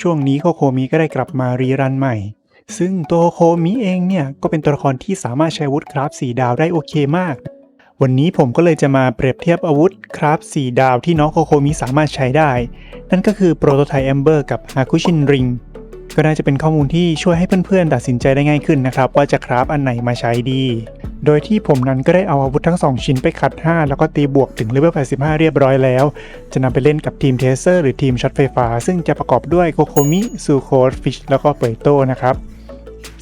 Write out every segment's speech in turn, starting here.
ช่วงนี้โคโคมิก็ได้กลับมารีรันใหม่ ซึ่งตัวโคโคมิเองเนี่ยก็เป็นตัวละครที่สามารถใช้อาวุธคราฟสีดาวได้โอเคมาก วันนี้ผมก็เลยจะมาเปรียบเทียบอาวุธคราฟสีดาวที่น้องโคโคมิสามารถใช้ได้ นั่นก็คือโปรโตไทป์แอมเบอร์กับฮาคุชินริง ก็น่าจะเป็นข้อมูลที่ช่วยให้เพื่อนๆ ตัดสินใจได้ง่ายขึ้นนะครับ ว่าจะคราฟอันไหนมาใช้ดี โดยที่ผมนั้นก็ได้เอาอาวุธทั้ง 2 ชิ้นไปขัด 5 แล้วก็ตีบวกถึงเลเวล 85 เรียบร้อยแล้ว จะนำไปเล่นกับทีมเทเซอร์หรือทีมช็อตไฟฟ้า ซึ่งจะประกอบด้วยโคโคมิซูโคดฟิชแล้วก็เปยโตนะครับ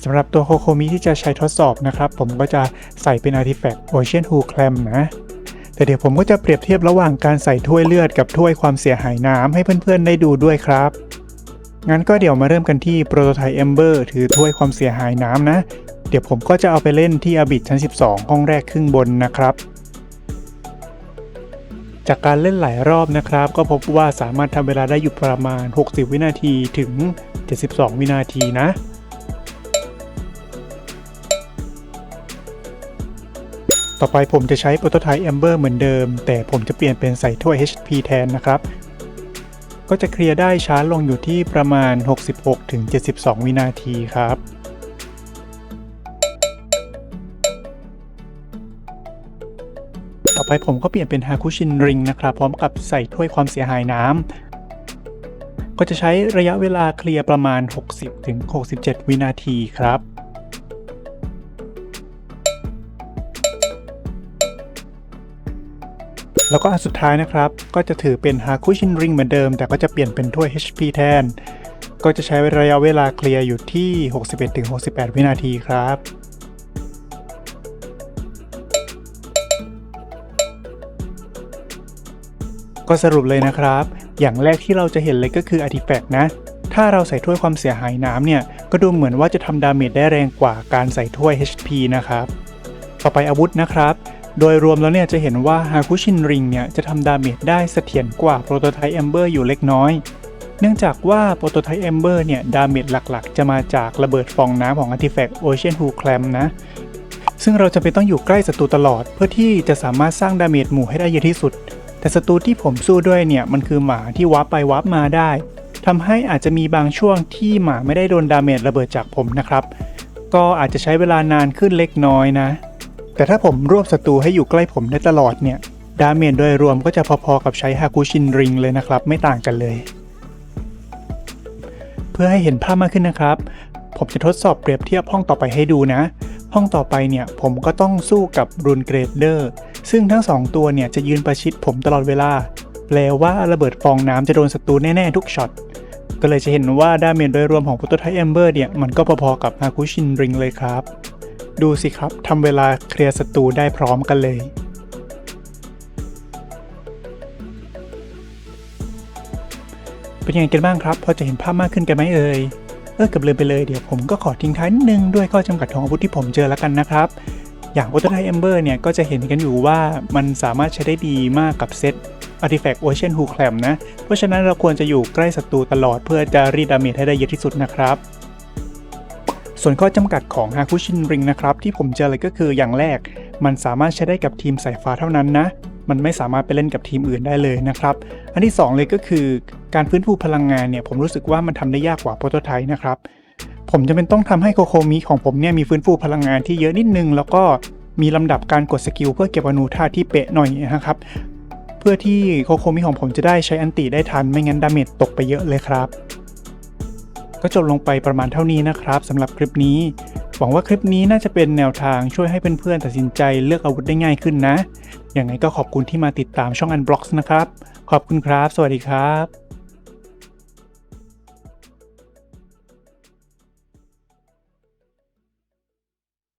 สำหรับตัวโคโคมิที่จะใช้ทดสอบนะครับ ผมก็จะใส่เป็นอาร์ติแฟกต์โอเชียนฮูแคลมนะแต่เดี๋ยวผมก็จะเปรียบเทียบระหว่างการใส่ถ้วยเลือดกับถ้วยความเสียหายน้ำให้เพื่อนๆได้ดูด้วยครับ งั้นก็เดี๋ยวมาเริ่มกันที่โปรโตไทป์เอมเบอร์ถือถ้วยความเสียหายน้ำนะ เดี๋ยวผมก็จะเอาไปเล่นที่อบิดชั้น 12 ห้องแรกครึ่งบนนะครับ จากการเล่นหลายรอบนะครับ ก็พบว่าสามารถทำเวลาได้อยู่ประมาณ 60 วินาทีถึง 72 วินาทีนะต่อไปผมจะใช้โปรโตไทป์ Ember เหมือนเดิม แต่ผมจะเปลี่ยนเป็นใส่ถ้วย HP แทนนะครับ ก็จะเคลียร์ได้ช้าลงอยู่ที่ประมาณ 66-72 วินาทีครับต่อไปผมก็เปลี่ยนเป็นฮาคุชินริงนะครับ พร้อมกับใส่ถ้วยความเสียหายน้ำก็จะใช้ระยะเวลาเคลียร์ประมาณ 60-67 วินาทีครับ แล้วก็อันสุดท้ายนะครับ ก็จะถือเป็นฮาคุชินริงเหมือนเดิม แต่ก็จะเปลี่ยนเป็นถ้วย HP แทน ก็จะใช้ระยะเวลาเคลียร์อยู่ที่ 61-68 วินาทีครับก็สรุปเลยนะครับ อย่างแรกที่เราจะเห็นเลยก็คือ Artifact นะ ถ้าเราใส่ถ้วยความเสียหายน้ำเนี่ย ก็ดูเหมือนว่าจะทำดาเมจได้แรงกว่าการใส่ถ้วย HP นะครับ ต่อไปอาวุธนะครับ โดยรวมแล้วเนี่ยจะเห็นว่าฮาคุชินริงเนี่ยจะทำดาเมจได้เสถียรกว่าโปรโตไทป์ Ember อยู่เล็กน้อย เนื่องจากว่าโปรโตไทป์ Ember เนี่ยดาเมจหลักๆ จะมาจากระเบิดฟองน้ำของ Artifact Ocean Hu Clam นะ ซึ่งเราจะเป็นต้องอยู่ใกล้ศัตรูตลอด เพื่อที่จะสามารถสร้างดาเมจหมู่ให้ได้เยอะที่สุด แต่ศัตรูที่ผมสู้ด้วยเนี่ยมันคือหมาที่วาร์ปไปวาร์ปมาได้ทำให้อาจจะมีบางช่วงที่หมาไม่ได้โดนดาเมจระเบิดจากผมนะครับ ก็อาจจะใช้เวลานานขึ้นเล็กน้อยนะ แต่ถ้าผมรวบศัตรูให้อยู่ใกล้ผมได้ตลอดเนี่ย ดาเมจโดยรวมก็จะพอๆกับใช้ฮาคุชินริงเลยนะครับ ไม่ต่างกันเลย เพื่อให้เห็นภาพมากขึ้นนะครับ ผมจะทดสอบเปรียบเทียบห้องต่อไปให้ดูนะ ห้องต่อไปเนี่ยผมก็ต้องสู้กับรูนเกรดเดอร์ ซึ่งทั้งสองตัวเนี่ยจะยืนประชิดผมตลอดเวลา แปลว่าระเบิดฟองน้ำจะโดนศัตรูแน่ๆทุกช็อตก็เลยจะเห็นว่าดาเมจโดยรวมของโปรโตไทป์เอมเบอร์เนี่ยมันก็พอๆกับฮาคุชินริงเลยครับ ดูสิครับทำเวลาเคลียร์ศัตรูได้พร้อมกันเลย เป็นยังไงกันบ้างครับ พอจะเห็นภาพมากขึ้นกันไหมเอ่ยเออเกับลืมไปเลยเดี๋ยวผมก็ขอทิ้งท้ายนิดนึงด้วยข้อจำกัดของอาวุธที่ผมเจอแล้วกันนะครับ อย่างโอ t ต t ไทเอมเบอร์เนี่ยก็จะเห็นกันอยู่ว่ามันสามารถใช้ได้ดีมากกับเซต Artifact Ocean Hu Clam นะ เพราะฉะนั้นเราควรจะอยู่ใกล้ศัตรูตลอดเพื่อจะรีดดาเมจให้ได้เยอะที่สุดนะครับ ส่วนข้อจำกัดของฮาคุชินริงนะครับ ที่ผมเจอเลยก็คืออย่างแรก มันสามารถใช้ได้กับทีมสายฟ้าเท่านั้นนะ มันไม่สามารถไปเล่นกับทีมอื่นได้เลยนะครับ อันที่ 2 เลยก็คือการฟื้นฟูพลังงานเนี่ยผมรู้สึกว่ามันทำได้ยากกว่าโปรโตไทป์นะครับ ผมจะเป็นต้องทำให้โคโคมิของผมเนี่ยมีฟื้นฟูพลังงานที่เยอะนิดนึง แล้วก็มีลำดับการกดสกิลเพื่อเก็บอนูธาตุที่เป๊ะหน่อยนะครับเพื่อที่โคโคมิของผมจะได้ใช้อันติได้ทันไม่งั้นดาเมจตกไปเยอะเลยครับ ก็จบลงไปประมาณเท่านี้นะครับสำหรับคลิปนี้ หวังว่าคลิปนี้น่าจะเป็นแนวทางช่วยให้เพื่อนๆตัดสินใจเลือกอาวุธได้ง่ายขึ้นนะ อย่างไรก็ขอบคุณที่มาติดตามช่อง Unblocks นะครับ ขอบคุณครับ สวัสดีครับ